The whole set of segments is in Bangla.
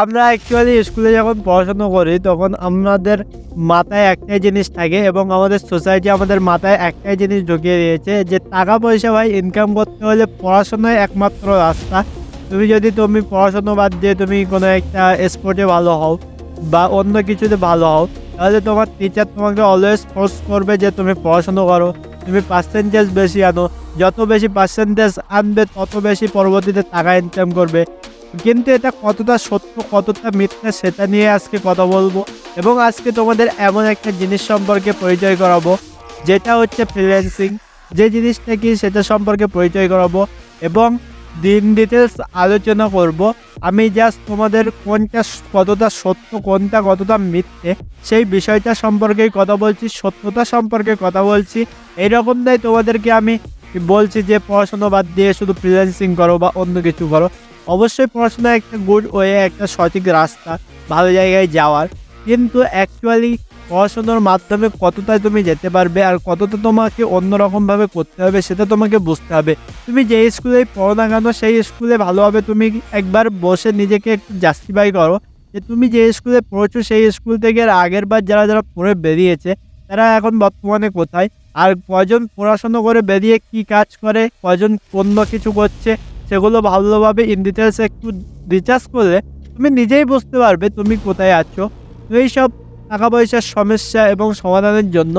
আমরা অ্যাকচুয়ালি স্কুলে যখন পড়াশোনা করি, তখন আমাদের মাথায় একটাই জিনিস থাকে এবং আমাদের সোসাইটি আমাদের মাথায় একটাই জিনিস ঢুকিয়ে দিয়েছে যে টাকা পয়সা ভাই ইনকাম করতে হলে পড়াশোনাই একমাত্র রাস্তা। তুমি যদি তুমি পড়াশোনা বাদ দিয়ে তুমি কোনো একটা স্পোর্টে ভালো হও বা অন্য কিছুতে ভালো হও, তাহলে তোমার টিচার তোমাকে অলওয়েজ ফোর্স করবে যে তুমি পড়াশোনা করো, তুমি পার্সেন্টেজ বেশি আনো। যত বেশি পার্সেন্টেজ আনবে, তত বেশি পরবর্তীতে টাকা ইনকাম করবে। কিন্তু এটা কতটা সত্য, কতটা মিথ্যা সেটা নিয়ে আজকে কথা বলব এবং আজকে তোমাদের এমন একটা জিনিস সম্পর্কে পরিচয় করাবো, যেটা হচ্ছে ফ্রিল্যান্সিং যে জিনিসটা কি সেটা সম্পর্কে পরিচয় করাবো এবং দিন ডিটেলস আলোচনা করব। আমি জাস্ট তোমাদের কোনটা কতটা সত্য, কোনটা কতটা মিথ্যে, সেই বিষয়টা সম্পর্কেই কথা বলছি, সত্যতা সম্পর্কে কথা বলছি। এইরকমটাই তোমাদেরকে আমি বলছি যে পড়াশোনা বাদ দিয়ে শুধু ফ্রিল্যান্সিং করো বা অন্য কিছু করো। অবশ্যই পড়াশোনা একটা গুড ওয়ে একটা সঠিক রাস্তা, ভালো জায়গায় যাওয়ার। কিন্তু অ্যাকচুয়ালি পড়াশোনার মাধ্যমে কতটা তুমি যেতে পারবে আর কতটা তোমাকে অন্যরকমভাবে করতে হবে সেটা তোমাকে বুঝতে হবে। তুমি যে স্কুলেই পড়ো না কেন, সেই স্কুলে ভালোভাবে তুমি একবার বসে নিজেকে একটু জাস্টিফাই করো যে তুমি যে স্কুলে পড়েছো, সেই স্কুল থেকে এর আগের বার যারা যারা পড়ে বেরিয়েছে, তারা এখন বর্তমানে কোথায়? আর কজন পড়াশোনা করে বেরিয়ে কি কাজ করে? কজন অন্য কিছু করছে? সেগুলো ভালোভাবে ইন ডিটেলস একটু রিচার্জ করলে তুমি নিজেই বুঝতে পারবে তুমি কোথায় আছো। তো এইসব টাকা পয়সার সমস্যা এবং সমাধানের জন্য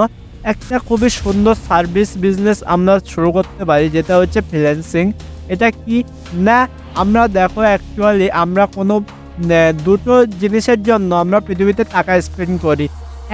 একটা খুবই সুন্দর সার্ভিস বিজনেস আমরা শুরু করতে পারি, যেটা হচ্ছে ফ্রিল্যান্সিং এটা কি? না, আমরা দেখো অ্যাকচুয়ালি আমরা কোনো দুটো জিনিসের জন্য আমরা পৃথিবীতে টাকা স্পেন্ড করি।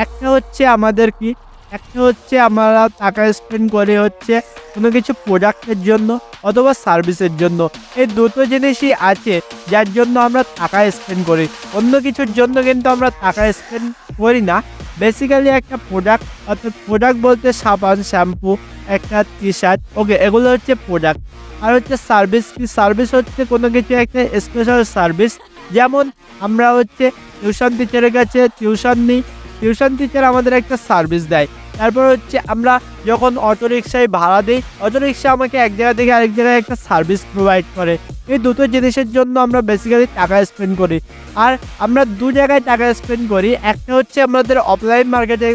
একটা হচ্ছে আমাদের কি? একটা হচ্ছে আমরা টাকা স্পেন্ড করি হচ্ছে কোনো কিছু প্রোডাক্টের জন্য অথবা সার্ভিসের জন্য। এই দুটো জিনিসই আছে যার জন্য আমরা টাকা স্পেন্ড করি। অন্য কিছুর জন্য কিন্তু আমরা টাকা স্পেন্ড করি না। বেসিক্যালি একটা প্রোডাক্ট অর্থাৎ প্রোডাক্ট বলতে সাবান শ্যাম্পু একটা টি শার্ট ওকে এগুলো হচ্ছে প্রোডাক্ট আর হচ্ছে সার্ভিস কি সার্ভিস হচ্ছে? কোনো কিছু একটা স্পেশাল সার্ভিস যেমন আমরা হচ্ছে টিউশন টিচারের কাছে টিউশন নিই। টিউশন টিচার আমাদের একটা সার্ভিস দেয়। তারপর হচ্ছে আমরা যখন অটো রিক্সায় ভাড়া দিই অটো রিক্সা আমাকে এক জায়গা থেকে আরেক জায়গায় একটা সার্ভিস প্রোভাইড করে। এই দুটো জিনিসের জন্য আমরা বেসিক্যালি টাকা স্পেন্ড করি। আর আমরা দু জায়গায় টাকা স্পেন্ড করি, একটা হচ্ছে আমাদের অফলাইন মার্কেটে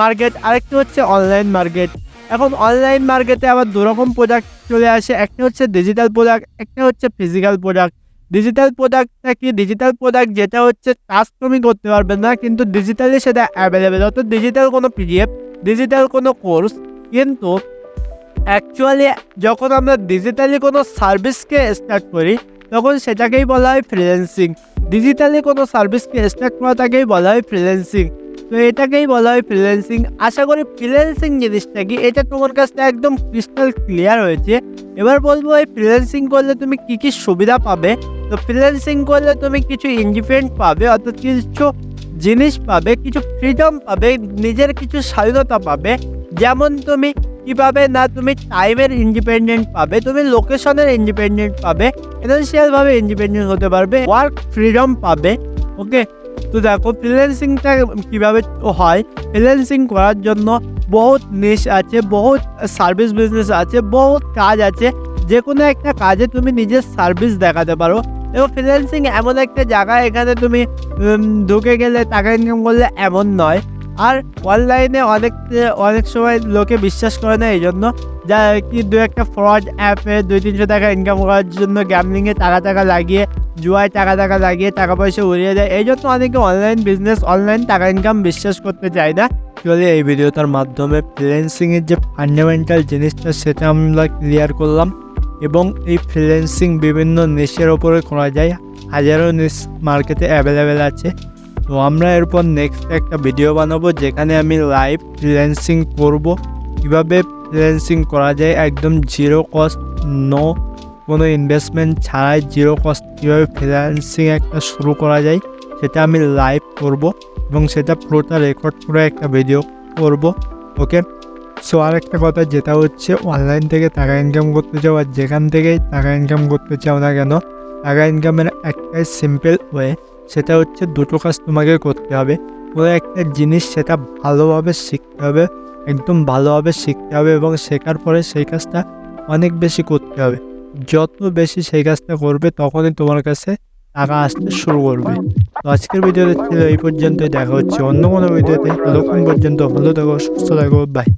মার্কেট আরেকটা হচ্ছে অনলাইন মার্কেট এখন অনলাইন মার্কেটে আবার দুরকম প্রোডাক্ট চলে আসে, একটা হচ্ছে ডিজিটাল প্রোডাক্ট একটা হচ্ছে ফিজিক্যাল প্রোডাক্ট ডিজিটাল প্রোডাক্টটা কি? ডিজিটাল প্রোডাক্ট যেটা হচ্ছে কাজ তুমি করতে পারবে না, কিন্তু ডিজিটালি সেটা অ্যাভেলেবেল অর্থাৎ ডিজিটাল কোনো পিডিএফ ডিজিটাল কোনো কোর্স কিন্তু অ্যাকচুয়ালি যখন আমরা ডিজিটালি কোনো সার্ভিসকে স্টার্ট করি, তখন সেটাকেই বলা হয় ফ্রিল্যান্সিং ডিজিটালি কোনো সার্ভিসকে স্টার্ট করাটাকেই বলা হয় ফ্রিল্যান্সিং তো এটাকেই বলা হয় ফ্রিল্যান্সিং আশা করি ফ্রিল্যান্সিং জিনিসটা কি? এটা তোমার কাছে একদম ক্রিস্টাল ক্লিয়ার হয়েছে। এবার বলব, এই ফ্রিল্যান্সিং করলে তুমি কি কি সুবিধা পাবে? তো ফ্রিল্যান্সিং করলে তুমি কিছু ইন্ডিপেন্ডেন্ট পাবে, অর্থাৎ কিছু জিনিস পাবে, কিছু ফ্রিডম পাবে, নিজের কিছু স্বাধীনতা পাবে। যেমন তুমি কি পাবে না তুমি টাইমের ইন্ডিপেন্ডেন্ট পাবে, তুমি লোকেশনের ইন্ডিপেন্ডেন্ট পাবে ফিনান্সিয়ালভাবে ইন্ডিপেন্ডেন্ট হতে পারবে ওয়ার্ক ফ্রিডম পাবে ওকে তো দেখো ফ্রিল্যান্সিংটা কীভাবে হয়? ফ্রিল্যান্সিং করার জন্য বহুত নিশ আছে, বহুত সার্ভিস বিজনেস আছে, বহুত কাজ আছে। যে কোনো একটা কাজে তুমি নিজের সার্ভিস দেখাতে পারো। এবং ফ্রিল্যান্সিং এমন একটা জায়গা এখানে তুমি ঢুকে গেলে টাকা ইনকাম করলে এমন নয়। আর অনলাইনে অনেক অনেক সময় লোকে বিশ্বাস করে না এই জন্য যা কি দু একটা ফ্রড অ্যাপে দুই তিনশো টাকা ইনকাম করার জন্য গ্যামলিংয়ে টাকা টাকা লাগিয়ে, জুয়ায় টাকা টাকা লাগিয়ে টাকা পয়সা উড়িয়ে দেয়। এই জন্য অনেকে অনলাইন বিজনেস অনলাইন টাকা ইনকাম বিশ্বাস করতে চায় না। চলে এই ভিডিওটার মাধ্যমে ফ্রিল্যান্সিংয়ের যে ফান্ডামেন্টাল জিনিসটা সেটা আমরা ক্লিয়ার করলাম। এবং এই ফ্রিল্যান্সিং বিভিন্ন নেশের ওপরে করা যায়। হাজারো নেশ মার্কেটে অ্যাভেলেবেল আছে। তো আমরা এরপর নেক্সট একটা ভিডিও বানাবো, যেখানে আমি লাইভ ফ্রিল্যান্সিং করব। কীভাবে ফ্রিল্যান্সিং করা যায়, একদম জিরো কস্ট নো কোনো ইনভেস্টমেন্ট ছাড়াই জিরো কস্ট কীভাবে ফ্রিল্যান্সিং একটা শুরু করা যায়, সেটা আমি লাইভ করব এবং সেটা পুরোটা রেকর্ড করে একটা ভিডিও করব। ওকে সো আর একটা কথা যেটা হচ্ছে অনলাইন থেকে টাকা ইনকাম করতে চাও আর যেখান থেকেই টাকা ইনকাম করতে চাও না কেন, টাকা ইনকামের একটাই সিম্পল ওয়ে সেটা হচ্ছে দুটো কাজ তোমাকে করতে হবে। কোনো একটা জিনিস সেটা ভালোভাবে শিখতে হবে, একদম ভালোভাবে শিখতে হবে এবং শেখার পরে সেই কাজটা অনেক বেশি করতে হবে। যত বেশি সেই কাজটা করবে, তখনই তোমার কাছে টাকা আসতে শুরু করবে। তো আজকের ভিডিওতে ছিল এই পর্যন্তই, দেখা হচ্ছে অন্য কোনো ভিডিওতে, ততক্ষণ পর্যন্ত ভালো থাকো, সুস্থ থাকো বাই